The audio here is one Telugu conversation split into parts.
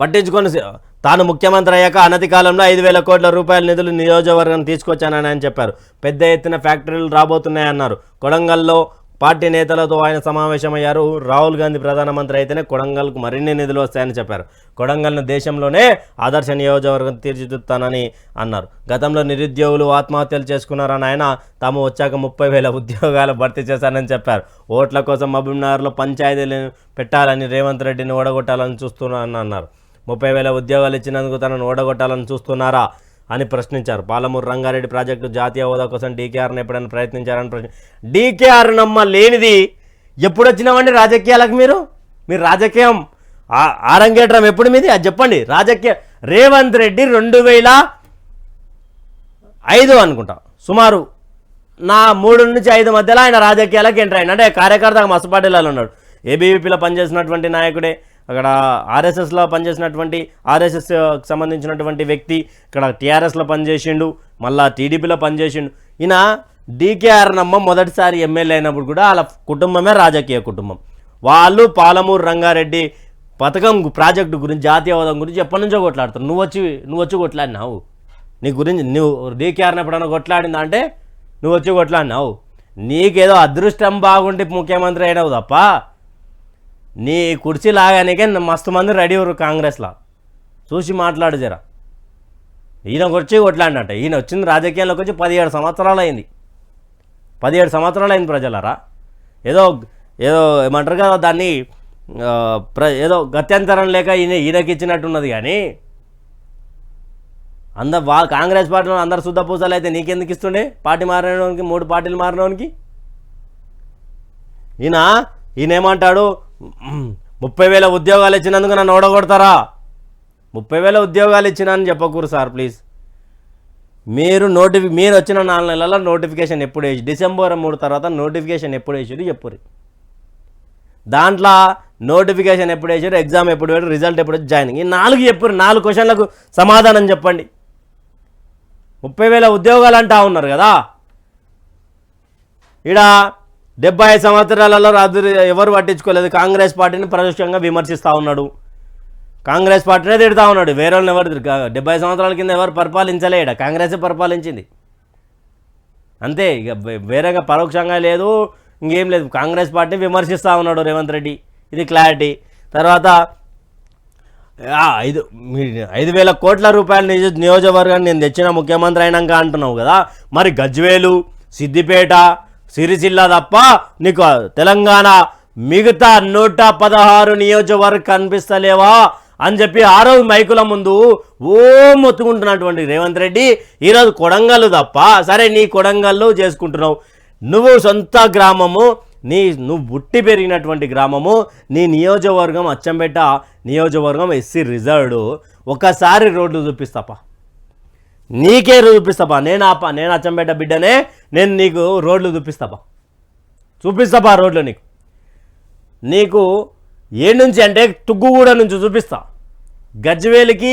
పట్టించుకొని తాను ముఖ్యమంత్రి అయ్యాక అనతి కాలంలో ఐదు వేల కోట్ల రూపాయల నిధులు నియోజకవర్గం తీసుకొచ్చానని ఆయన చెప్పారు. పెద్ద ఎత్తున ఫ్యాక్టరీలు రాబోతున్నాయన్నారు. కొడంగల్లో పార్టీ నేతలతో ఆయన సమావేశమయ్యారు. రాహుల్ గాంధీ ప్రధానమంత్రి అయితేనే కొడంగల్కు మరిన్ని నిధులు వస్తాయని చెప్పారు. కొడంగల్ను దేశంలోనే ఆదర్శ నియోజకవర్గం తీర్చిదిద్దుతానని అన్నారు. గతంలో నిరుద్యోగులు ఆత్మహత్యలు చేసుకున్నారని ఆయన తాము వచ్చాక ముప్పై వేల ఉద్యోగాలు భర్తీ చేశానని చెప్పారు. ఓట్ల కోసం మహబూబ్నగర్లో పంచాయతీలు పెట్టాలని రేవంత్ రెడ్డిని ఓడగొట్టాలని చూస్తున్నానని అన్నారు. ముప్పై వేల ఉద్యోగాలు ఇచ్చినందుకు తనను ఓడగొట్టాలని చూస్తున్నారా అని ప్రశ్నించారు. పాలమూరు రంగారెడ్డి ప్రాజెక్టు జాతీయ హోదా కోసం డీకేఆర్ని ఎప్పుడైనా ప్రయత్నించారని ప్రశ్న డీకేఆర్ నమ్మ లేనిది ఎప్పుడు వచ్చినామండి రాజకీయాలకు మీరు? మీరు రాజకీయం ఆరంగేట్రం ఎప్పుడు మీది? అది చెప్పండి. రాజకీయ రేవంత్ రెడ్డి రెండు వేల ఐదు అనుకుంటా. సుమారు నా మూడు నుంచి ఐదు మధ్యలో ఆయన రాజకీయాలకు ఎంటర్ అయిన. అంటే కార్యకర్త మస్తు ఉన్నాడు. ఏబీవీపీలో పనిచేసినటువంటి నాయకుడే. అక్కడ ఆర్ఎస్ఎస్లో పనిచేసినటువంటి ఆర్ఎస్ఎస్ సంబంధించినటువంటి వ్యక్తి ఇక్కడ టీఆర్ఎస్లో పనిచేసిండు మళ్ళా టీడీపీలో పనిచేసిండు. ఈయన డీకేఆర్ నమ్మ మొదటిసారి ఎమ్మెల్యే అయినప్పుడు కూడా వాళ్ళ కుటుంబమే రాజకీయ కుటుంబం. వాళ్ళు పాలమూరు రంగారెడ్డి పథకం ప్రాజెక్టు గురించి జాతీయ హోదా గురించి ఎప్పటి నుంచో కొట్లాడుతారు నువ్వు వచ్చి నువ్వు వచ్చి కొట్లాడినావు. నీ గురించి నువ్వు డీకేఆర్ని ఎప్పుడైనా కొట్లాడిందా అంటే నువ్వు వచ్చి కొట్లాడినావు. నీకేదో అదృష్టం బాగుండి ముఖ్యమంత్రి అయినావు తప్ప నీ కుర్చీ లాగానికే మస్తు మంది రెడీ ఉన్నారు కాంగ్రెస్లో. చూసి మాట్లాడు జరా. ఈయన వచ్చి కొట్లాడినట్ట ఈయన వచ్చింది రాజకీయాల్లోకి వచ్చి పదిహేడు సంవత్సరాలు అయింది పదిహేడు సంవత్సరాలు అయింది ప్రజలరా. ఏదో ఏదో ఏమంటారు కదా దాన్ని ప్ర ఏదో గత్యంతరం లేక ఈయన ఈయనకి ఇచ్చినట్టున్నది కానీ అందరు వాళ్ళ కాంగ్రెస్ పార్టీలో అందరు శుద్ధ పూసలు అయితే నీకెందుకు ఇస్తుండే? పార్టీ మారినోనికి మూడు పార్టీలు మారినోనికి? ఈయన ఈయన ఏమంటాడు ముప్పై వేల ఉద్యోగాలు ఇచ్చినందుకు నన్ను ఓడగొడతారా? ముప్పై వేల ఉద్యోగాలు ఇచ్చినానని చెప్పకూరు సార్ ప్లీజ్. మీరు నోటిఫి మీరు వచ్చిన నాలుగు నెలల నోటిఫికేషన్ ఎప్పుడు వేసి డిసెంబర్ మూడు తర్వాత నోటిఫికేషన్ ఎప్పుడు వేసారు చెప్పుర్రి. దాంట్లో నోటిఫికేషన్ ఎప్పుడు వేసారు ఎగ్జామ్ ఎప్పుడు వేడు రిజల్ట్ ఎప్పుడు జాయినింగ్. ఈ నాలుగు చెప్పురు నాలుగు క్వశ్చన్లకు సమాధానం చెప్పండి. ముప్పై వేల ఉద్యోగాలు అంటా ఉన్నారు కదా? ఈడ డెబ్బై ఐదు సంవత్సరాలలో రాత్రి ఎవరు పట్టించుకోలేదు. కాంగ్రెస్ పార్టీని పరోక్షంగా విమర్శిస్తూ ఉన్నాడు. కాంగ్రెస్ పార్టీనే తిడతా ఉన్నాడు. వేరే వాళ్ళని ఎవరు తిరగ- డెబ్బై సంవత్సరాల కింద ఎవరు పరిపాలించలేడ? కాంగ్రెసే పరిపాలించింది. అంతే ఇక వేరేగా పరోక్షంగా లేదు ఇంకేం లేదు. కాంగ్రెస్ పార్టీ విమర్శిస్తూ ఉన్నాడు రేవంత్ రెడ్డి. ఇది క్లారిటీ. తర్వాత ఐదు మీ ఐదు వేల కోట్ల రూపాయల నిజ నియోజకవర్గాన్ని నేను తెచ్చిన ముఖ్యమంత్రి అయినాక అంటున్నావు కదా. మరి గజ్వేలు సిద్దిపేట సిరిసిల్ల తప్ప నీకు తెలంగాణ మిగతా నూట పదహారు నియోజకవర్గం కనిపిస్తలేవా అని చెప్పి ఆ రోజు మైకుల ముందు ఓ మొత్తుకుంటున్నటువంటి రేవంత్ రెడ్డి ఈరోజు కొడంగల్ తప్ప సరే నీ కొడంగల్లో చేసుకుంటున్నావు. నువ్వు సొంత గ్రామము నీ నువ్వు బుట్టి పెరిగినటువంటి గ్రామము నీ నియోజకవర్గం అచ్చంపేట నియోజకవర్గం ఎస్సీ రిజర్వ్డ్ ఒకసారి రోడ్లు చూపిస్తాపా. నీకే చూపిస్తాపా. నేను ఆప నేను అచ్చంపేట బిడ్డనే నేను నీకు రోడ్లు చూపిస్తాబా చూపిస్తాబా రోడ్లు నీకు. నీకు ఏ నుంచి అంటే తుగ్గుగూడ నుంచి చూపిస్తా. గజ్వేలికి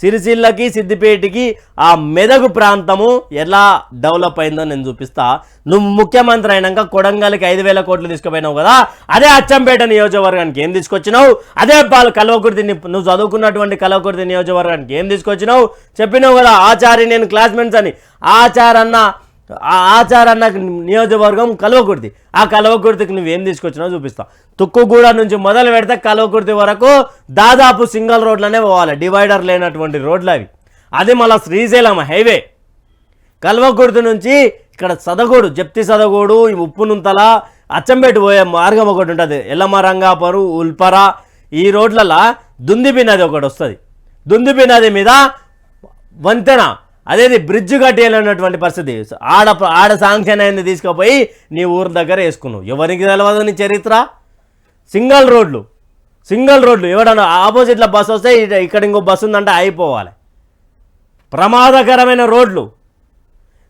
సిరిసిల్లకి సిద్దిపేటకి ఆ మెదగు ప్రాంతము ఎలా డెవలప్ అయిందో నేను చూపిస్తా. నువ్వు ముఖ్యమంత్రి అయినాక కొడంగల్కి ఐదు వేల కోట్లు తీసుకుపోయినావు కదా అదే అచ్చంపేట నియోజకవర్గానికి ఏం తీసుకొచ్చినావు? అదే పాలు కలవకుర్తి నువ్వు చదువుకున్నటువంటి కలవకుర్తి నియోజకవర్గానికి ఏం తీసుకొచ్చినావు? చెప్పినావు కదా ఆచారి నేను క్లాస్మేట్స్ అని. ఆచార్ ఆ ఆచారాన్ని నియోజకవర్గం కలవకుర్తి ఆ కలవకుర్తికి నువ్వేం తీసుకొచ్చినావు చూపిస్తా. తుక్కుగూడ నుంచి మొదలు పెడితే కలవకుర్తి వరకు దాదాపు సింగల్ రోడ్లనే పోవాలి. డివైడర్ లేనటువంటి రోడ్లు అవి. అది మళ్ళీ శ్రీశైలం హైవే. కల్వకుర్తి నుంచి ఇక్కడ సదగోడు జప్తి సదగోడు ఉప్పు ఉప్పునుంతల అచ్చంపేట పోయే మార్గం ఒకటి ఉంటుంది. ఎల్లమ్మ రంగాపురం ఉల్పర. ఈ రోడ్లలో దుందిపి నది ఒకటి వస్తుంది. దుందిపి నది మీద వంతెన అదేది బ్రిడ్జ్ కట్టేయాలన్నటువంటి పరిస్థితి. ఆడ ఆడ శాంక్షన్ అయింది తీసుకుపోయి నీ ఊరు దగ్గర వేసుకున్నావు. ఎవరికి తెలియదు నీ చరిత్ర? సింగిల్ రోడ్లు. సింగిల్ రోడ్లు. ఎవడన్నా ఆపోజిట్లో బస్సు వస్తే ఇక్కడ ఇంకో బస్సు ఉందంటే అయిపోవాలి. ప్రమాదకరమైన రోడ్లు.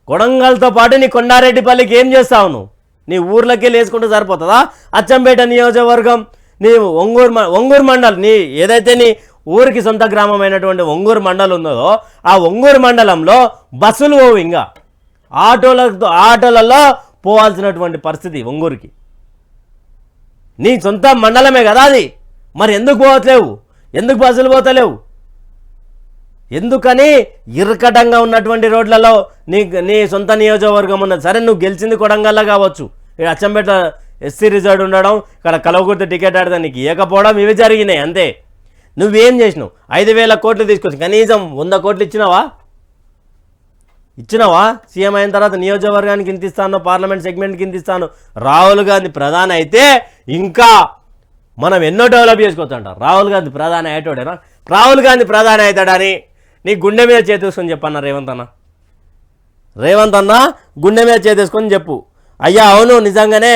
కొడంగల్తో పాటు నీ కొండారెడ్డిపల్లికి ఏం చేస్తావు నువ్వు? నీ ఊర్లకి వేసుకుంటే సరిపోతుందా? అచ్చంపేట నియోజకవర్గం నీ ఒంగూరు మ- ఒంగూరు మండల్ నీ ఏదైతే నీ ఊరికి సొంత గ్రామమైనటువంటి ఒంగూరు మండలం ఉన్నదో ఆ ఒంగూరు మండలంలో బస్సులు పోవు ఇంకా ఆటోలతో ఆటోలలో పోవాల్సినటువంటి పరిస్థితి ఒంగూరుకి. నీ సొంత మండలమే కదా అది. మరి ఎందుకు పోవట్లేవు? ఎందుకు బస్సులు పోతలేవు? ఎందుకని ఇరకటంగా ఉన్నటువంటి రోడ్లలో నీ నీ సొంత నియోజకవర్గం ఉన్నది. సరే నువ్వు గెలిచింది కొడంగల్లో కావచ్చు. ఇక్కడ అచ్చంపేట ఎస్సీ రిజర్వ్ ఉండడం ఇక్కడ కలవకుర్తి టికెట్ ఆడితే నీకు ఇవ్వకపోవడం ఇవి జరిగినాయి అంతే. నువ్వేం చేసినావు? ఐదు వేల కోట్లు తీసుకొచ్చి కనీసం వంద కోట్లు ఇచ్చినావా? ఇచ్చినావా? సీఎం అయిన తర్వాత నియోజకవర్గానికి ఇంత ఇస్తాను పార్లమెంట్ సెగ్మెంట్కి ఇంత ఇస్తాను? రాహుల్ గాంధీ ప్రధాని అయితే ఇంకా మనం ఎన్నో డెవలప్ చేసుకోవచ్చు అంట రాహుల్ గాంధీ ప్రధాని అయ్యేటోడేనా? రాహుల్ గాంధీ ప్రధాని అవుతాడని నీ గుండె మీద చేతేసుకొని చెప్పన్న రేవంత్ అన్న. రేవంత్ అన్న గుండె మీద చేతేసుకొని చెప్పు. అయ్యా అవును నిజంగానే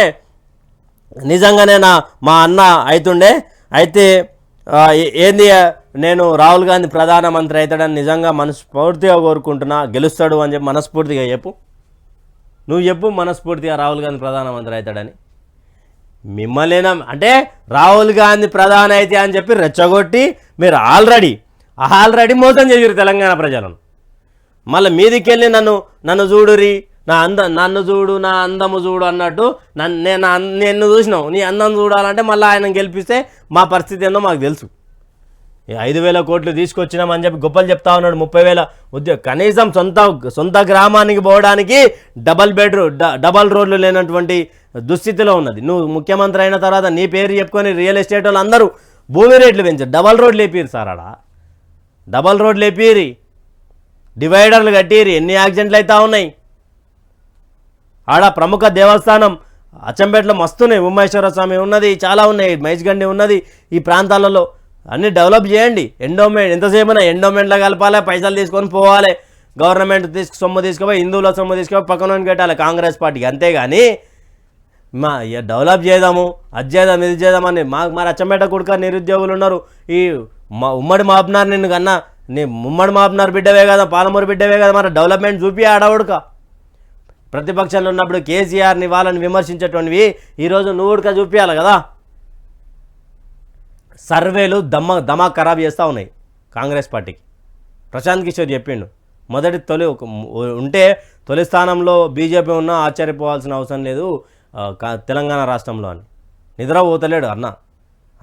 నిజంగానే నా మా అన్న అవుతుండే. అయితే ఏంది నేను రాహుల్ గాంధీ ప్రధానమంత్రి అవుతాడని నిజంగా మనస్ఫూర్తిగా కోరుకుంటున్నా. గెలుస్తాడు అని చెప్పి మనస్ఫూర్తిగా చెప్పు. నువ్వు చెప్పు మనస్ఫూర్తిగా రాహుల్ గాంధీ ప్రధానమంత్రి అవుతాడని మిమ్మల్ని అంటే రాహుల్ గాంధీ ప్రధాన అయితే అని చెప్పి రెచ్చగొట్టి మీరు ఆల్రెడీ ఆల్రెడీ మోసం చేసారు తెలంగాణ ప్రజలను. మళ్ళీ మీదికెళ్ళి నన్ను నన్ను చూడురి నా అంద నన్ను చూడు నా అందము చూడు అన్నట్టు నన్ను నేను నిన్ను చూసినావు. నీ అందం చూడాలంటే మళ్ళీ ఆయన గెలిపిస్తే మా పరిస్థితి ఏందో మాకు తెలుసు. ఐదు వేల కోట్లు తీసుకొచ్చినామని చెప్పి గొప్పలు చెప్తా ఉన్నాడు. ముప్పై వేల ఉద్యోగ కనీసం సొంత సొంత గ్రామానికి పోవడానికి డబల్ బెడ్రూమ్ డబల్ రోడ్లు లేనటువంటి దుస్థితిలో ఉన్నది. నువ్వు ముఖ్యమంత్రి అయిన తర్వాత నీ పేరు చెప్పుకొని రియల్ ఎస్టేట్ వాళ్ళు అందరూ భూమి రేట్లు పెంచారు. డబల్ రోడ్లు లేపిరు సార్ ఆడ. డబల్ రోడ్లు లేపిరి. డివైడర్లు కట్టిరి. ఎన్ని యాక్సిడెంట్లు అవుతా ఉన్నాయి? ఆడ ప్రముఖ దేవస్థానం అచ్చంపేటలో మస్తున్నాయి ఉమ్మేశ్వర స్వామి ఉన్నది చాలా ఉన్నాయి మైజ్గండి ఉన్నది ఈ ప్రాంతాలలో. అన్నీ డెవలప్ చేయండి. ఎండోమెంట్ ఎంతసేపు ఎండోమెంట్లో కలపాలి పైసలు తీసుకొని పోవాలి. గవర్నమెంట్ తీసుకు సొమ్ము తీసుకుపోయి హిందువుల సొమ్ము తీసుకుపోయి పక్కన పెట్టాలి కాంగ్రెస్ పార్టీకి. అంతేగాని మా ఇక డెవలప్ చేద్దాము అది చేద్దాం ఇది చేద్దామని మా మరి అచ్చంపేట కొడుక నిరుద్యోగులు ఉన్నారు. ఈ మా ఉమ్మడి మాపినారు నిన్ను కన్నా నీ ఉమ్మడి మాపినారు బిడ్డవే కదా పాలమూరు బిడ్డవే కదా మరి డెవలప్మెంట్ చూపి ఆడవుడుక. ప్రతిపక్షంలో ఉన్నప్పుడు కేసీఆర్ని వాళ్ళని విమర్శించేటువంటివి ఈరోజు నువ్వు చూపించాలి కదా. సర్వేలు దమ్మ దమా ఖరాబ్ చేస్తూ ఉన్నాయి కాంగ్రెస్ పార్టీకి. ప్రశాంత్ కిషోర్ చెప్పిండు మొదటి తొలి ఉంటే తొలి స్థానంలో బీజేపీ ఉన్నా ఆశ్చర్యపోవాల్సిన అవసరం లేదు కా- తెలంగాణ రాష్ట్రంలో అని. నిద్ర పోతలేడు అన్న.